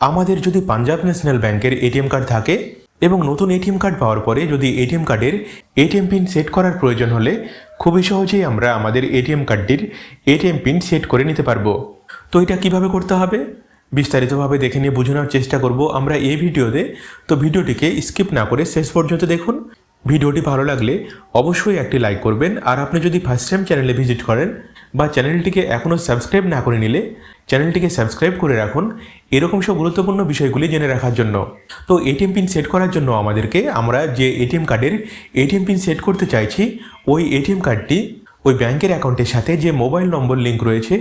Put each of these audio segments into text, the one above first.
আমাদের যদি পাঞ্জাব ন্যাশনাল ব্যাংকের এটিএম কার্ড থাকে এবং নতুন এটিএম কার্ড পাওয়ার পরে যদি এটিএম কার্ডের এটিএম পিন সেট করার প্রয়োজন হলে খুবই সহজেই আমরা আমাদের এটিএম কার্ডটির এটিএম পিন সেট করে নিতে পারব। তো এটা কীভাবে করতে হবে? বিস্তারিতভাবে দেখে নিয়ে বোঝানোর চেষ্টা করব আমরা এই ভিডিওতে। তো ভিডিওটিকে স্কিপ না করে শেষ পর্যন্ত দেখুন। ভিডিওটি ভালো লাগলে অবশ্যই একটি লাইক করবেন। আর আপনি যদি ফার্স্ট টাইম চ্যানেলে ভিজিট করেন বা চ্যানেলটিকে এখনও সাবস্ক্রাইব না করে নিলে চ্যানেলটিকে সাবস্ক্রাইব করে রাখুন। এরকম সব গুরুত্বপূর্ণ বিষয়গুলি জেনে রাখার জন্য। তো এটিএম পিন সেট করার জন্য আমাদেরকে আমরা যে এটিএম কার্ডের এটিএম পিন সেট করতে চাইছি, ওই এটিএম কার্ডটি ওই ব্যাংকের অ্যাকাউন্টের সাথে যে মোবাইল নম্বর লিঙ্ক রয়েছে,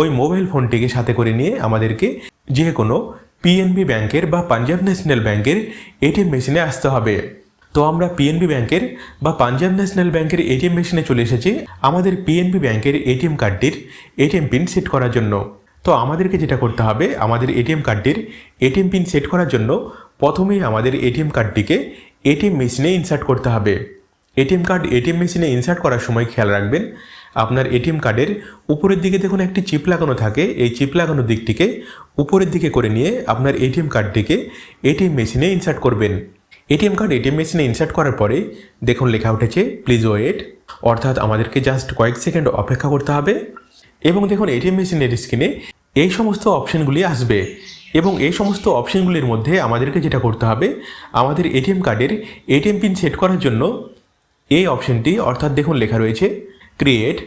ওই মোবাইল ফোনটিকে সাথে করে নিয়ে আমাদেরকে যে কোনো পিএনবি ব্যাংকের বা পাঞ্জাব ন্যাশনাল ব্যাংকের এটিএম মেশিনে আসতে হবে। তো আমরা পিএনবি ব্যাংকের বা পাঞ্জাব ন্যাশনাল ব্যাংকের এটিএম মেশিনে চলে এসেছি আমাদের পিএনবি ব্যাংকের এটিএম কার্ডটির এটিএম পিন সেট করার জন্য তো আমাদেরকে যেটা করতে হবে আমাদের এটিএম কার্ডটির এটিএম পিন সেট করার জন্য প্রথমেই আমাদের এটিএম কার্ডটিকে এটিএম মেশিনে ইনসার্ট করতে হবে এটিএম কার্ড এটিএম মেশিনে ইনসার্ট করার সময় খেয়াল রাখবেন আপনার এটিএম কার্ডের উপরের দিকে দেখুন একটি চিপ লাগানো থাকে এই চিপ লাগানোর দিকটিকে উপরের দিকে করে নিয়ে আপনার এটিএম কার্ডটিকে এটিএম মেশিনে ইনসার্ট করবেন এটিএম কার্ড এটিএম মেশিনে ইনসার্ট করার পরে দেখুন লেখা উঠেছে প্লিজ ওয়েট অর্থাৎ আমাদেরকে জাস্ট কয়েক সেকেন্ড অপেক্ষা করতে হবে। এবং দেখুন এটিএম মেশিনের স্ক্রিনে এই সমস্ত অপশনগুলি আসবে। এবং এই সমস্ত অপশনগুলির মধ্যে আমাদেরকে যেটা করতে হবে, আমাদের এটিএম কার্ডের এটিএম পিন সেট করার জন্য এই অপশনটি অর্থাৎ দেখুন লেখা রয়েছে create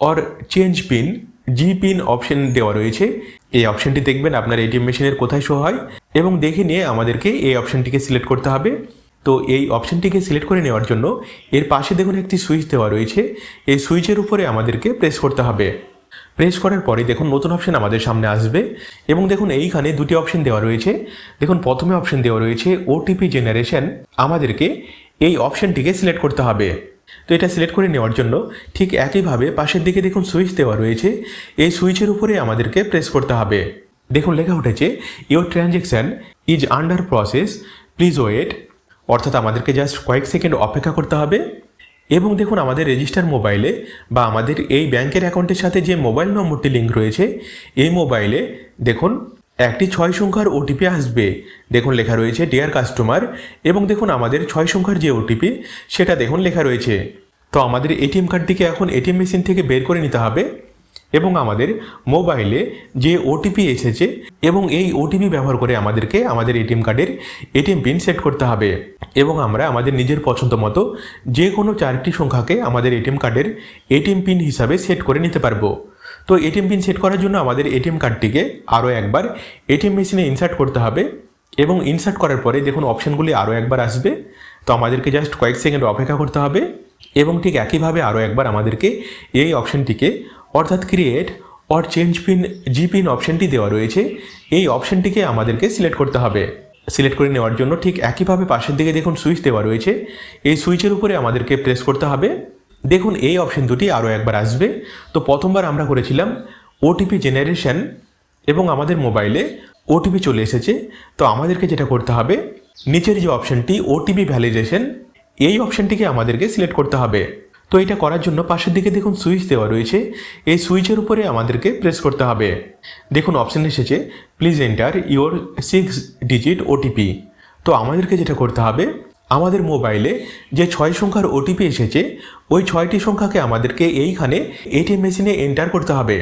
or change pin G pin option দেওয়া রয়েছে। এই অপশনটি দেখবেন আপনার এটিএম মেশিনের কোথায় শো হয় এবং দেখে নিয়ে আমাদেরকে এই অপশনটিকে সিলেক্ট করতে হবে। তো এই অপশানটিকে সিলেক্ট করে নেওয়ার জন্য এর পাশে দেখুন একটি সুইচ দেওয়া রয়েছে। এই সুইচের উপরে আমাদেরকে প্রেস করতে হবে। প্রেস করার পরে দেখুন নতুন অপশন আমাদের সামনে আসবে এবং দেখুন এইখানে দুটি অপশান দেওয়া রয়েছে। দেখুন প্রথমে অপশান দেওয়া রয়েছে ওটিপি জেনারেশন আমাদেরকে এই অপশনটিকে সিলেক্ট করতে হবে। তো এটা সিলেক্ট করে নেওয়ার জন্য ঠিক একইভাবে পাশের দিকে দেখুন সুইচ দেওয়া রয়েছে। এই সুইচের উপরে আমাদেরকে প্রেস করতে হবে। দেখুন লেখা উঠেছে your transaction is under process please wait অর্থাৎ আমাদেরকে জাস্ট কয়েক সেকেন্ড অপেক্ষা করতে হবে। এবং দেখুন আমাদের রেজিস্টার মোবাইলে বা আমাদের এই ব্যাংকের অ্যাকাউন্টের সাথে যে মোবাইল নম্বরটি লিঙ্ক রয়েছে, এই মোবাইলে দেখুন একটি ছয় সংখ্যার ওটিপি আসবে। দেখুন, লেখা রয়েছে ডিয়ার কাস্টমার এবং দেখুন, আমাদের ছয় সংখ্যার যে ওটিপি সেটা দেখুন, লেখা রয়েছে। তো আমাদের এটিএম কার্ডটিকে এখন এটিএম মেশিন থেকে বের করে নিতে হবে এবং আমাদের মোবাইলে যে ওটিপি এসেছে এবং এই ওটিপি ব্যবহার করে আমাদেরকে আমাদের এটিএম কার্ডের এটিএম পিন সেট করতে হবে এবং আমরা আমাদের নিজের পছন্দ মতো যে কোনো চারটি সংখ্যাকে আমাদের এটিএম কার্ডের এটিএম পিন হিসাবে সেট করে নিতে পারব। তো এটিএম পিন সেট করার জন্য আমাদের এটিএম কার্ডটিকে আরও একবার এটিএম মেশিনে ইনসার্ট করতে হবে এবং ইনসার্ট করার পরে দেখুন অপশানগুলি আরও একবার আসবে। তো আমাদেরকে জাস্ট কয়েক সেকেন্ড অপেক্ষা করতে হবে এবং ঠিক একইভাবে আরও একবার আমাদেরকে এই অপশানটিকে অর্থাৎ create or change pin G pin অপশানটি দেওয়া রয়েছে। এই অপশানটিকে আমাদেরকে সিলেক্ট করতে হবে। সিলেক্ট করে নেওয়ার জন্য ঠিক একইভাবে পাশের দিকে দেখুন সুইচ দেওয়া রয়েছে। এই সুইচের উপরে আমাদেরকে প্রেস করতে হবে। দেখুন, এই অপশন দুটি আরও একবার আসবে। তো প্রথমবার আমরা করেছিলাম ওটিপি জেনারেশন এবং আমাদের মোবাইলে ওটিপি চলে এসেছে। তো আমাদেরকে যেটা করতে হবে, নিচের যে অপশনটি ওটিপি ভ্যালিডেশন এই অপশনটিকে আমাদেরকে সিলেক্ট করতে হবে। তো এটা করার জন্য পাশের দিকে দেখুন সুইচ দেওয়া রয়েছে। এই সুইচের উপরে আমাদেরকে প্রেস করতে হবে। দেখুন অপশন এসেছে please enter your six digit OTP তো আমাদেরকে যেটা করতে হবে আমাদের মোবাইলে যে ছয় সংখ্যার ওটিপি এসেছে, ওই ছয়টি সংখ্যাকে আমাদেরকে এইখানে এটিএম মেশিনে এন্টার করতে হবে।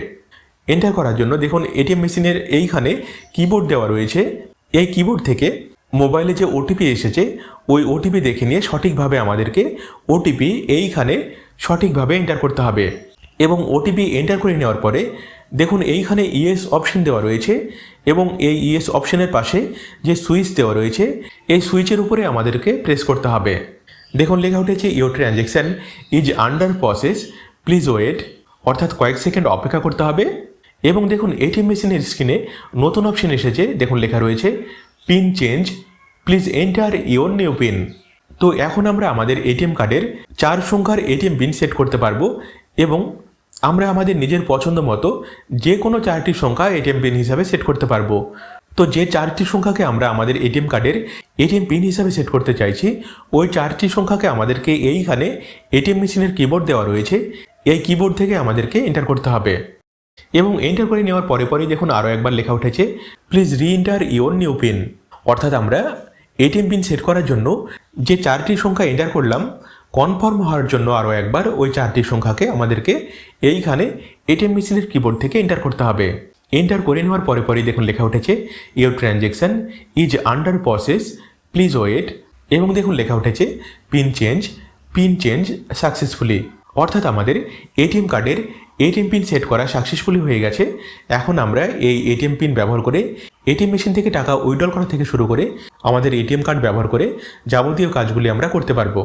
এন্টার করার জন্য দেখুন এটিএম মেশিনের এইখানে কিবোর্ড দেওয়া রয়েছে। এই কিবোর্ড থেকে মোবাইলে যে ওটিপি এসেছে, ওই ওটিপি দেখে নিয়ে সঠিকভাবে আমাদেরকে ওটিপি এইখানে সঠিকভাবে এন্টার করতে হবে। এবং ওটিপি এন্টার করে নেওয়ার পরে দেখুন, এইখানে ইএস অপশন দেওয়া রয়েছে এবং এই ইএস অপশনের পাশে যে সুইচ দেওয়া রয়েছে, এই সুইচের উপরে আমাদেরকে প্রেস করতে হবে। দেখুন, লেখা উঠেছে your transaction is under process please wait অর্থাৎ কয়েক সেকেন্ড অপেক্ষা করতে হবে। এবং দেখুন এটিএম মেশিনের স্ক্রিনে নতুন অপশন এসেছে। দেখুন, লেখা রয়েছে pin change please enter your new pin তো এখন আমরা আমাদের এটিএম কার্ডের চার সংখ্যার এটিএম পিন সেট করতে পারব এবং আমরা আমাদের নিজের পছন্দ মতো যে কোনো চারটি সংখ্যা এটিএম পিন হিসাবে সেট করতে পারব। তো যে চারটি সংখ্যাকে আমরা আমাদের এটিএম কার্ডের এটিএম পিন হিসাবে সেট করতে চাইছি, ওই চারটি সংখ্যাকে আমাদেরকে এইখানে এটিএম মেশিনের কিবোর্ড দেওয়া রয়েছে। এই কিবোর্ড থেকে আমাদেরকে এন্টার করতে হবে। এবং এন্টার করে নেওয়ার পরে পরেই দেখুন আরও একবার লেখা উঠেছে প্লিজ রি এন্টার ইওর নিউ পিন অর্থাৎ আমরা এটিএম পিন সেট করার জন্য যে চারটি সংখ্যা এন্টার করলাম কনফার্ম হওয়ার জন্য আরও একবার ওই চারটি সংখ্যাকে আমাদেরকে এইখানে এটিএম মেশিনের কিবোর্ড থেকে এন্টার করতে হবে। এন্টার করে নেওয়ার পরে পরেই দেখুন লেখা উঠেছে your transaction is under process please wait এবং দেখুন লেখা উঠেছে pin change pin change successfully অর্থাৎ আমাদের এটিএম কার্ডের এটিএম পিন সেট করা সাকসেসফুলি হয়ে গেছে। এখন আমরা এই এটিএম পিন ব্যবহার করে এটিএম মেশিন থেকে টাকা উইড্রল করা থেকে শুরু করে আমাদের এটিএম কার্ড ব্যবহার করে যাবতীয় কাজগুলি আমরা করতে পারব।